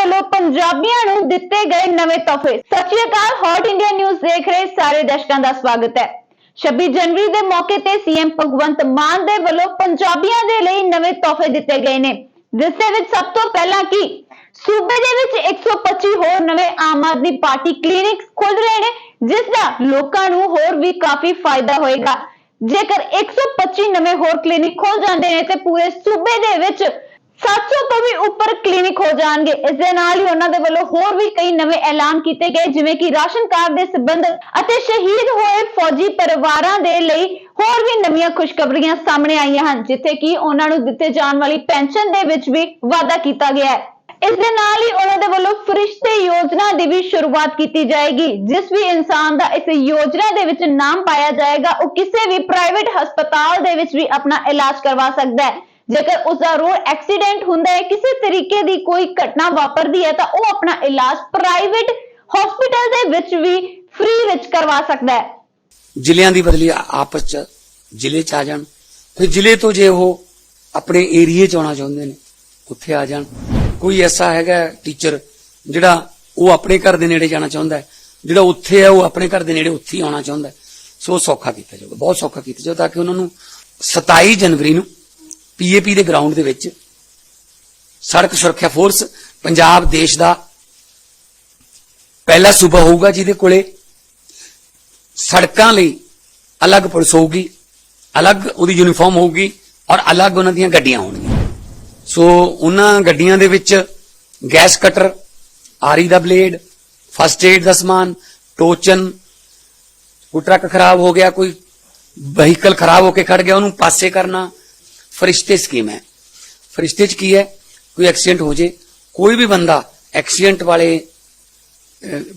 ਵੱਲੋਂ ਪੰਜਾਬੀਆਂ ਨੂੰ ਦਿੱਤੇ ਗਏ ਨਵੇਂ ਤੋਹਫੇ। ਸਤਿ ਸ਼੍ਰੀ ਅਕਾਲ ਹੌਟ ਇੰਡੀਆ ਨਿਊਜ਼ ਦੇਖ ਰਹੇ ਸਾਰੇ ਦਰਸ਼ਕਾਂ ਦਾ ਸਵਾਗਤ ਹੈ। 26 ਜਨਵਰੀ ਦੇ ਮੌਕੇ ਤੇ ਸੀਐਮ ਭਗਵੰਤ ਮਾਨ ਦੇ ਵੱਲੋਂ ਪੰਜਾਬੀਆਂ ਦੇ ਲਈ ਨਵੇਂ ਤੋਹਫੇ ਦਿੱਤੇ ਗਏ ਨੇ। ਜਿਸ ਦੇ ਵਿੱਚ ਸਭ ਤੋਂ ਪਹਿਲਾਂ ਕੀ ਸੂਬੇ ਦੇ ਵਿੱਚ 125 ਹੋਰ ਨਵੇਂ ਆਮ ਆਦਮੀ ਪਾਰਟੀ ਕਲੀਨਿਕਸ ਖੁੱਲ ਰਹੇ ਨੇ, ਜਿਸ ਦਾ ਲੋਕਾਂ ਨੂੰ ਹੋਰ ਵੀ ਕਾਫੀ ਫਾਇਦਾ ਹੋਏਗਾ। ਜੇਕਰ 125 ਨਵੇਂ ਹੋਰ ਕਲੀਨਿਕ ਖੁੱਲ ਜਾਂਦੇ ਨੇ ਤੇ ਪੂਰੇ ਸੂਬੇ ਦੇ ਵਿੱਚ 700 ਤੋਂ ਵੀ ਉੱਪਰ ਕਲੀਨਿਕ ਹੋ ਜਾਣਗੇ। ਇਸ ਦੇ ਨਾਲ ਹੀ ਉਹਨਾਂ ਦੇ ਵੱਲੋਂ ਹੋਰ ਵੀ ਕਈ ਨਵੇਂ ਐਲਾਨ ਕੀਤੇ ਗਏ, ਜਿਵੇਂ ਕਿ ਰਾਸ਼ਨ ਕਾਰਡ ਦੇ ਸੰਬੰਧ ਅਤੇ ਸ਼ਹੀਦ ਹੋਏ ਫੌਜੀ ਪਰਿਵਾਰਾਂ ਦੇ ਲਈ ਹੋਰ ਵੀ ਨਵੀਆਂ ਖੁਸ਼ਖਬਰੀਆਂ ਸਾਹਮਣੇ ਆਈਆਂ ਹਨ, ਜਿੱਥੇ ਕਿ ਉਹਨਾਂ ਨੂੰ ਦਿੱਤੇ ਜਾਣ ਵਾਲੀ ਪੈਨਸ਼ਨ ਦੇ ਵਿੱਚ ਵੀ ਵਾਅਦਾ ਕੀਤਾ ਗਿਆ ਹੈ। ਇਸ ਦੇ ਨਾਲ ਹੀ ਉਹਨਾਂ ਦੇ ਵੱਲੋਂ ਫਰਿਸ਼ਤੇ ਯੋਜਨਾ ਦੀ ਵੀ ਸ਼ੁਰੂਆਤ ਕੀਤੀ ਜਾਏਗੀ, ਜਿਸ ਵੀ ਇਨਸਾਨ ਦਾ ਇਸ ਯੋਜਨਾ ਦੇ ਵਿੱਚ ਨਾਮ ਪਾਇਆ ਜਾਏਗਾ, ਉਹ ਕਿਸੇ ਵੀ ਪ੍ਰਾਈਵੇਟ ਹਸਪਤਾਲ ਦੇ ਵਿੱਚ ਵੀ ਆਪਣਾ ਇਲਾਜ ਕਰਵਾ ਸਕਦਾ ਹੈ। ਜੇਕਰ ਉਸ ਦਾ ਰੋਡ ਐਕਸੀਡੈਂਟ ਹੁੰਦਾ ਹੈ, ਕਿਸੇ ਤਰੀਕੇ ਦੀ ਕੋਈ ਘਟਨਾ ਵਾਪਰਦੀ ਹੈ, ਤਾਂ ਉਹ ਆਪਣਾ ਇਲਾਜ ਪ੍ਰਾਈਵੇਟ ਹਸਪੀਟਲ ਦੇ ਵਿੱਚ ਵੀ ਫ੍ਰੀ ਵਿੱਚ ਕਰਵਾ ਸਕਦਾ ਹੈ। ਜ਼ਿਲ੍ਹਿਆਂ ਦੀ ਬਦਲੀ ਆਪਸ ਚ ਜ਼ਿਲ੍ਹੇ ਚ ਆ ਜਾਣ। ਫਿਰ ਜ਼ਿਲ੍ਹੇ ਤੋਂ ਜੇ ਉਹ ਆਪਣੇ ਏਰੀਏ ਚ ਆਉਣਾ ਚਾਹੁੰਦੇ ਨੇ, ਉੱਥੇ ਆ ਜਾਣ। ਕੋਈ ਐਸਾ ਹੈਗਾ ਟੀਚਰ ਜਿਹੜਾ ਉਹ ਆਪਣੇ ਘਰ ਦੇ ਨੇੜੇ ਜਾਣਾ ਚਾਹੁੰਦਾ ਹੈ, ਜਿਹੜਾ ਉੱਥੇ ਹੈ, ਉਹ ਆਪਣੇ ਘਰ ਦੇ ਨੇੜੇ ਉੱਥੇ ਹੀ ਆਉਣਾ ਚਾਹੁੰਦਾ ਹੈ। ਸੋ ਸੌਖਾ ਕੀਤਾ ਜਾਊਗਾ, ਬਹੁਤ ਸੌਖਾ ਕੀਤਾ ਜਾਊਗਾ ਤਾਂ ਕਿ ਉਹਨਾਂ ਨੂੰ 27 ਜਨਵਰੀ ਨੂੰ ਪੀਏਪੀ ਦੇ ਗਰਾਊਂਡ ਦੇ ਵਿੱਚ ਸੜਕ ਸੁਰੱਖਿਆ ਫੋਰਸ ਪੰਜਾਬ ਦੇਸ਼ ਦਾ ਪਹਿਲਾ ਸੂਬਾ ਹੋਊਗਾ ਜਿਹਦੇ ਕੋਲੇ ਸੜਕਾਂ ਲਈ ਅਲੱਗ ਪੁਲਿਸ ਹੋਊਗੀ, ਅਲੱਗ ਉਹਦੀ ਯੂਨੀਫਾਰਮ ਹੋਊਗੀ ਔਰ ਅਲੱਗ ਉਹਨਾਂ ਦੀਆਂ ਗੱਡੀਆਂ ਹੋਣਗੀਆਂ। ਸੋ ਉਹਨਾਂ ਗੱਡੀਆਂ ਦੇ ਵਿੱਚ ਗੈਸ ਕਟਰ ਆਰੀ ਦਾ ਬਲੇਡ ਫਸਟ ਏਡ ਦਾ ਸਮਾਨ, ਟੋਚਨ, ਕੋਈ ਟਰੱਕ ਖਰਾਬ ਹੋ ਗਿਆ, ਕੋਈ ਵਹੀਕਲ ਖਰਾਬ ਹੋ ਕੇ ਖੜ ਗਿਆ, ਉਹਨੂੰ ਪਾਸੇ ਕਰਨਾ ਫਰਿਸ਼ਤੇ ਸਕੀਮ ਹੈ ਫਰਿਸ਼ਤੇ ਚ ਕੀ ਹੈ ਕੋਈ ਐਕਸੀਡੈਂਟ ਹੋ ਜੇ ਕੋਈ ਵੀ ਬੰਦਾ ਐਕਸੀਡੈਂਟ ਵਾਲੇ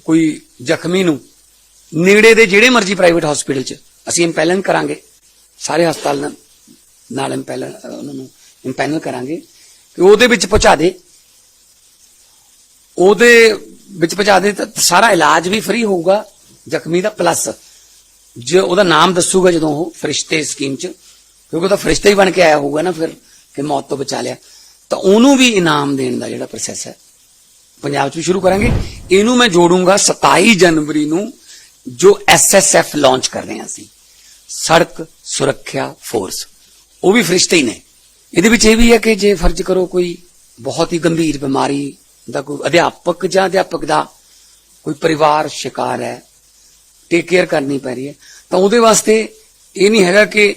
ਕੋਈ ਜ਼ਖਮੀ ਨੂੰ ਨੇੜੇ ਦੇ ਜਿਹੜੇ ਮਰਜ਼ੀ ਪ੍ਰਾਈਵੇਟ ਹਸਪੀਟਲ 'ਚ ਅਸੀਂ ਇੰਪੈਲਨ ਕਰਾਂਗੇ ਸਾਰੇ ਹਸਪਤਾਲ ਨਾਲ- ਨਾਲ ਇੰਪੈਲਨ ਉਹਨਾਂ ਨੂੰ ਇੰਪੈਨਲ ਕਰਾਂਗੇ ਕਿ ਉਹਦੇ ਵਿੱਚ ਪਹੁੰਚਾ ਦੇ ਉਹਦੇ ਵਿੱਚ ਪਹੁੰਚਾ ਦੇ ਤਾਂ ਸਾਰਾ ਇਲਾਜ ਵੀ ਫ੍ਰੀ ਹੋਊਗਾ ਜ਼ਖਮੀ ਦਾ ਪਲੱਸ ਜੇ ਉਹਦਾ ਨਾਮ ਦੱਸੂਗਾ ਜਦੋਂ ਉਹ ਫਰਿਸ਼ਤੇ ਸਕੀਮ 'ਚ ਕਿਉਂਕਿ ਉਹ ਤਾਂ ਫਰਿਸ਼ਤਾ ਹੀ ਬਣ ਕੇ ਆਇਆ ਹੋਊਗਾ ਨਾ ਫਿਰ, ਕਿ ਮੌਤ ਤੋਂ ਬਚਾ ਲਿਆ। ਤਾਂ ਉਹਨੂੰ ਵੀ ਇਨਾਮ ਦੇਣ ਦਾ ਜਿਹੜਾ ਪ੍ਰੋਸੈਸ ਹੈ। ਪੰਜਾਬ 'ਚ ਵੀ ਸ਼ੁਰੂ ਕਰਾਂਗੇ। ਇਹਨੂੰ ਮੈਂ ਜੋੜੂੰਗਾ 27 ਜਨਵਰੀ ਨੂੰ, ਜੋ ਐਸਐਸਐਫ ਲਾਂਚ ਕਰ ਰਹੇ ਹਾਂ ਅਸੀਂ। ਸੜਕ ਸੁਰੱਖਿਆ ਫੋਰਸ ਉਹ ਵੀ ਫਰਿਸ਼ਤੇ ਹੀ ਨੇ। ਇਹਦੇ ਵਿੱਚ ਇਹ ਵੀ ਹੈ ਕਿ ਜੇ ਫਰਜ਼ ਕਰੋ ਕੋਈ ਬਹੁਤ ਹੀ ਗੰਭੀਰ ਬਿਮਾਰੀ ਦਾ ਕੋਈ ਅਧਿਆਪਕ ਜਾਂ ਅਧਿਆਪਕ ਦਾ ਕੋਈ ਪਰਿਵਾਰ ਸ਼ਿਕਾਰ ਹੈ ਟੇਕ ਕੇਅਰ ਕਰਨੀ ਪੈ ਰਹੀ ਹੈ, ਤਾਂ ਉਹਦੇ ਵਾਸਤੇ ਇਹ ਨਹੀਂ ਹੈਗਾ ਕਿ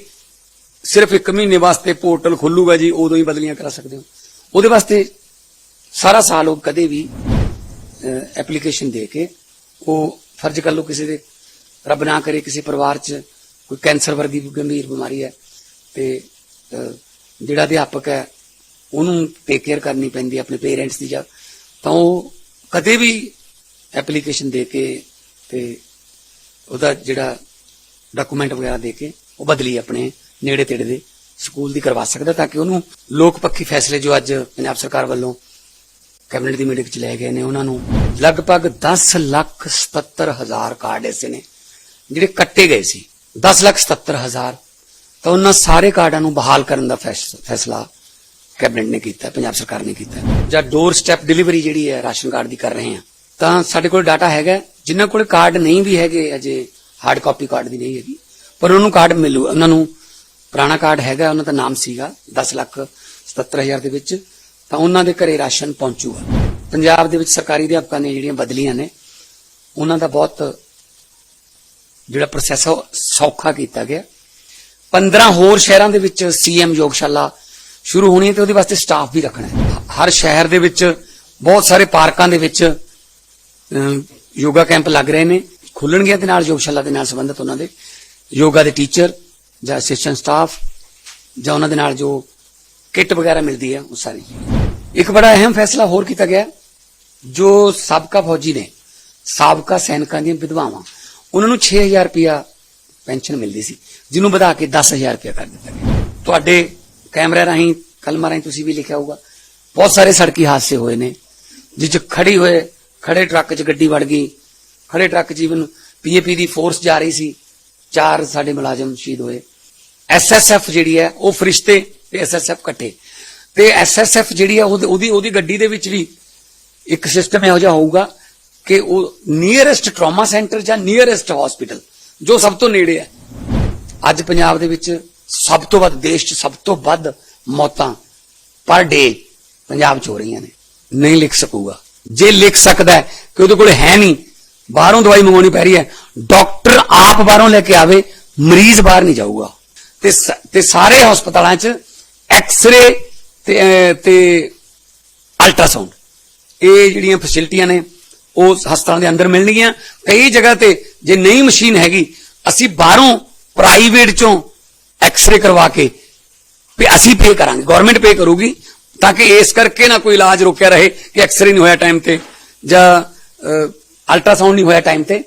ਸਿਰਫ ਇੱਕ ਮਹੀਨੇ ਵਾਸਤੇ ਪੋਰਟਲ ਖੁੱਲੂਗਾ ਜੀ, ਉਦੋਂ ਹੀ ਬਦਲੀਆਂ ਕਰਾ ਸਕਦੇ ਹੋ। ਉਹਦੇ ਵਾਸਤੇ ਸਾਰਾ ਸਾਲ ਉਹ ਕਦੇ ਵੀ ਐਪਲੀਕੇਸ਼ਨ ਦੇ ਕੇ ਉਹ ਫਰਜ਼ ਕਰ ਲਓ ਕਿਸੇ ਦੇ, ਰੱਬ ਨਾ ਕਰੇ ਕਿਸੇ ਪਰਿਵਾਰ 'ਚ ਕੋਈ ਕੈਂਸਰ ਵਰਗੀ ਗੰਭੀਰ ਬਿਮਾਰੀ ਹੈ ਤੇ ਜਿਹੜਾ ਅਧਿਆਪਕ ਹੈ, ਉਹਨੂੰ ਟੇਕ ਕੇਅਰ ਕਰਨੀ ਪੈਂਦੀ ਆਪਣੇ ਪੇਰੈਂਟਸ ਦੀ ਜਾਂ ਤਾਂ ਉਹ ਕਦੇ ਵੀ ਐਪਲੀਕੇਸ਼ਨ ਦੇ ਕੇ ਤੇ ਉਹਦਾ ਜਿਹੜਾ ਡਾਕੂਮੈਂਟ ਵਗੈਰਾ ਦੇ ਕੇ ਉਹ ਬਦਲੀ ਆਪਣੇ ਨੇੜੇ ਤੇੜੇ ਦੇ ਸਕੂਲ ਦੀ ਕਰਵਾ ਸਕਦਾ ਤਾਂ ਕਿ ਉਹਨੂੰ ਲੋਕ ਪੱਖੀ ਫੈਸਲੇ ਜੋ ਅੱਜ ਪੰਜਾਬ ਸਰਕਾਰ ਵੱਲੋਂ ਕੈਬਨਿਟ ਦੀ ਮੀਟਿੰਗ ਚ ਲਏ ਗਏ ਨੇ, ਉਹਨਾਂ ਨੂੰ ਲਗਭਗ 10 ਲੱਖ 77 ਹਜ਼ਾਰ ਕਾਰਡ ਐਸੇ ਨੇ, ਜਿਹੜੇ ਕੱਟੇ ਗਏ ਸੀ। 10 ਲੱਖ 77 ਹਜ਼ਾਰ, ਤਾਂ ਉਹਨਾਂ ਸਾਰੇ ਕਾਰਡਾਂ ਨੂੰ ਬਹਾਲ ਕਰਨ ਦਾ ਫੈਸਲਾ ਕੈਬਨਿਟ ਨੇ ਕੀਤਾ, ਪੰਜਾਬ ਸਰਕਾਰ ਨੇ ਕੀਤਾ। ਜਾਂ ਡੋਰ ਸਟੈਪ ਡਿਲੀਵਰੀ ਜਿਹੜੀ ਹੈ, ਰਾਸ਼ਨ ਕਾਰਡ ਦੀ ਕਰ ਰਹੇ ਆ ਤਾਂ ਸਾਡੇ ਕੋਲ ਡਾਟਾ ਹੈਗਾ, ਜਿਨ੍ਹਾਂ ਕੋਲ ਕਾਰਡ ਨਹੀਂ ਵੀ ਹੈਗੇ, ਅਜੇ ਹਾਰਡ ਕਾਪੀ ਕਾਰਡ ਦੀ ਨਹੀਂ ਹੈਗੀ, ਪਰ ਉਹਨਾਂ ਨੂੰ ਕਾਰਡ ਮਿਲੂ, ਉਹਨਾਂ ਨੂੰ ਪੁਰਾਣਾ ਕਾਰਡ ਹੈਗਾ, ਉਹਨਾਂ ਦਾ ਨਾਮ ਸੀਗਾ 10 ਲੱਖ 77 ਹਜ਼ਾਰ ਦੇ ਵਿੱਚ, ਤਾਂ ਉਹਨਾਂ ਦੇ ਘਰੇ ਰਾਸ਼ਨ ਪਹੁੰਚੂਗਾ। ਪੰਜਾਬ ਦੇ ਵਿੱਚ ਸਰਕਾਰੀ ਅਧਿਆਪਕਾਂ ਨੇ ਜਿਹੜੀਆਂ ਬਦਲੀਆਂ ਨੇ, ਉਹਨਾਂ ਦਾ ਬਹੁਤ ਜਿਹੜਾ ਪ੍ਰੋਸੈਸ ਉਹ ਸੌਖਾ ਕੀਤਾ ਗਿਆ। 15 ਹੋਰ ਸ਼ਹਿਰਾਂ ਦੇ ਵਿੱਚ ਸੀਐਮ ਯੋਗਸ਼ਾਲਾ ਸ਼ੁਰੂ ਹੋਣੀ ਹੈ ਤੇ ਉਹਦੇ ਵਾਸਤੇ ਸਟਾਫ ਵੀ ਰੱਖਣਾ ਹੈ। ਹਰ ਸ਼ਹਿਰ ਦੇ ਵਿੱਚ ਬਹੁਤ ਸਾਰੇ ਪਾਰਕਾਂ ਦੇ ਵਿੱਚ ਯੋਗਾ ਕੈਂਪ ਲੱਗ ਰਹੇ ਨੇ। ਖੁੱਲਣਗੇ ਤੇ ਨਾਲ ਯੋਗਸ਼ਾਲਾ ਦੇ ਨਾਲ ਸੰਬੰਧਿਤ ਉਹਨਾਂ ਦੇ। ਯੋਗਾ ਦੇ ਟੀਚਰ ਜਾਂ ਅਸਿਸਟੈਂਟ ਸਟਾਫ ਜਾਂ ਉਹਨਾਂ ਦੇ ਨਾਲ ਜੋ ਕਿੱਟ ਵਗੈਰਾ ਮਿਲਦੀ ਹੈ, ਉਹ ਸਾਰੀ। ਇੱਕ ਬੜਾ ਅਹਿਮ ਫੈਸਲਾ ਹੋਰ ਕੀਤਾ ਗਿਆ, ਜੋ ਸਾਬਕਾ ਫੌਜੀ ਨੇ, ਸਾਬਕਾ ਸੈਨਿਕਾਂ ਦੀਆਂ ਵਿਧਵਾਵਾਂ, ਉਹਨਾਂ ਨੂੰ 6000 ਰੁਪਇਆ ਪੈਨਸ਼ਨ ਮਿਲਦੀ ਸੀ, ਜਿਹਨੂੰ ਵਧਾ ਕੇ 10000 ਰੁਪਇਆ ਕਰ ਦਿੱਤਾ ਗਿਆ। ਤੁਹਾਡੇ ਕੈਮਰੇ ਰਾਹੀਂ, ਕਲਮਾਂ ਰਾਹੀਂ ਤੁਸੀਂ ਵੀ ਲਿਖਿਆ ਹੋਊਗਾ, ਬਹੁਤ ਸਾਰੇ ਸੜਕੀ ਹਾਦਸੇ ਹੋਏ ਨੇ, ਜਿਸ 'ਚ ਖੜੀ ਹੋਏ, ਖੜੇ ਟਰੱਕ 'ਚ ਗੱਡੀ ਵੜ ਗਈ, ਖੜੇ ਟਰੱਕ 'ਚ ਜੀਵਨ ਪੀਏਪੀ ਦੀ ਫੋਰਸ ਜਾ ਰਹੀ ਸੀ ਚਾਰ ਸਾਡੇ ਮੁਲਾਜ਼ਮ ਸ਼ਹੀਦ ਹੋਏ। ਐਸਐਸਐਫ ਜਿਹੜੀ ਹੈ, ਉਹ ਫਰਿਸ਼ਤੇ ਤੇ ਐਸਐਸਐਫ ਇਕੱਠੇ। ਤੇ ਐਸਐਸਐਫ ਜਿਹੜੀ ਹੈ, ਉਹਦੀ ਉਹਦੀ- ਗੱਡੀ ਦੇ ਵਿੱਚ ਵੀ ਇੱਕ ਸਿਸਟਮ ਇਹੋ ਜਿਹਾ ਹੋਊਗਾ ਕਿ ਉਹ ਨੀਅਰੈਸਟ ਟਰਾਮਾ ਸੈਂਟਰ ਜਾਂ ਨੀਅਰੈਸਟ ਹਸਪੀਟਲ ਜੋ ਸਭ ਤੋਂ ਨੇੜੇ ਹੈ। ਅੱਜ ਪੰਜਾਬ ਦੇ ਵਿੱਚ ਸਭ ਤੋਂ ਵੱਧ, ਦੇਸ਼ 'ਚ ਸਭ ਤੋਂ ਵੱਧ ਮੌਤਾਂ ਪਰ ਡੇ ਪੰਜਾਬ 'ਚ ਹੋ ਰਹੀਆਂ ਨੇ। ਨਹੀਂ ਲਿਖ ਸਕੂਗਾ। ਜੇ ਲਿਖ ਸਕਦਾ ਕਿ ਉਹਦੇ ਕੋਲ ਹੈ ਨਹੀਂ, ਬਾਹਰੋਂ ਦਵਾਈ ਮੰਗਵਾਉਣੀ ਪੈ ਰਹੀ ਹੈ ਡਾਕਟਰ ਆਪ ਬਾਹਰੋਂ ਲੈ ਕੇ ਆਵੇ, ਮਰੀਜ਼ ਬਾਹਰ ਨਹੀਂ ਜਾਊਗਾ। ਤੇ ਤੇ ਸਾਰੇ ਹਸਪਤਾਲਾਂ 'ਚ ਐਕਸ-ਰੇ ਤੇ ਤੇ ਅਲਟਰਾਸਾਊਂਡ ਇਹ ਜਿਹੜੀਆਂ ਫੈਸਿਲਿਟੀਆਂ ਨੇ, ਉਹ ਹਸਪਤਾਲਾਂ ਦੇ ਅੰਦਰ ਮਿਲਣਗੀਆਂ। ਕਈ ਜਗ੍ਹਾ ਤੇ ਜੇ ਨਹੀਂ ਮਸ਼ੀਨ ਹੈਗੀ, ਅਸੀਂ ਬਾਹਰੋਂ ਪ੍ਰਾਈਵੇਟ ਚੋਂ ਐਕਸ-ਰੇ ਕਰਵਾ ਕੇ ਵੀ ਅਸੀਂ ਪੇ ਕਰਾਂਗੇ। ਗਵਰਨਮੈਂਟ ਪੇ ਕਰੂਗੀ, ਤਾਂ ਕਿ ਇਸ ਕਰਕੇ ਨਾ ਕੋਈ ਇਲਾਜ ਰੋਕਿਆ ਰਹੇ ਕਿ ਐਕਸ-ਰੇ ਨਹੀਂ ਹੋਇਆ ਟਾਈਮ ਤੇ ਜਾਂ ਅਲਟਰਾਸਾਊਂਡ ਨਹੀਂ ਹੋਇਆ ਟਾਈਮ ਤੇ।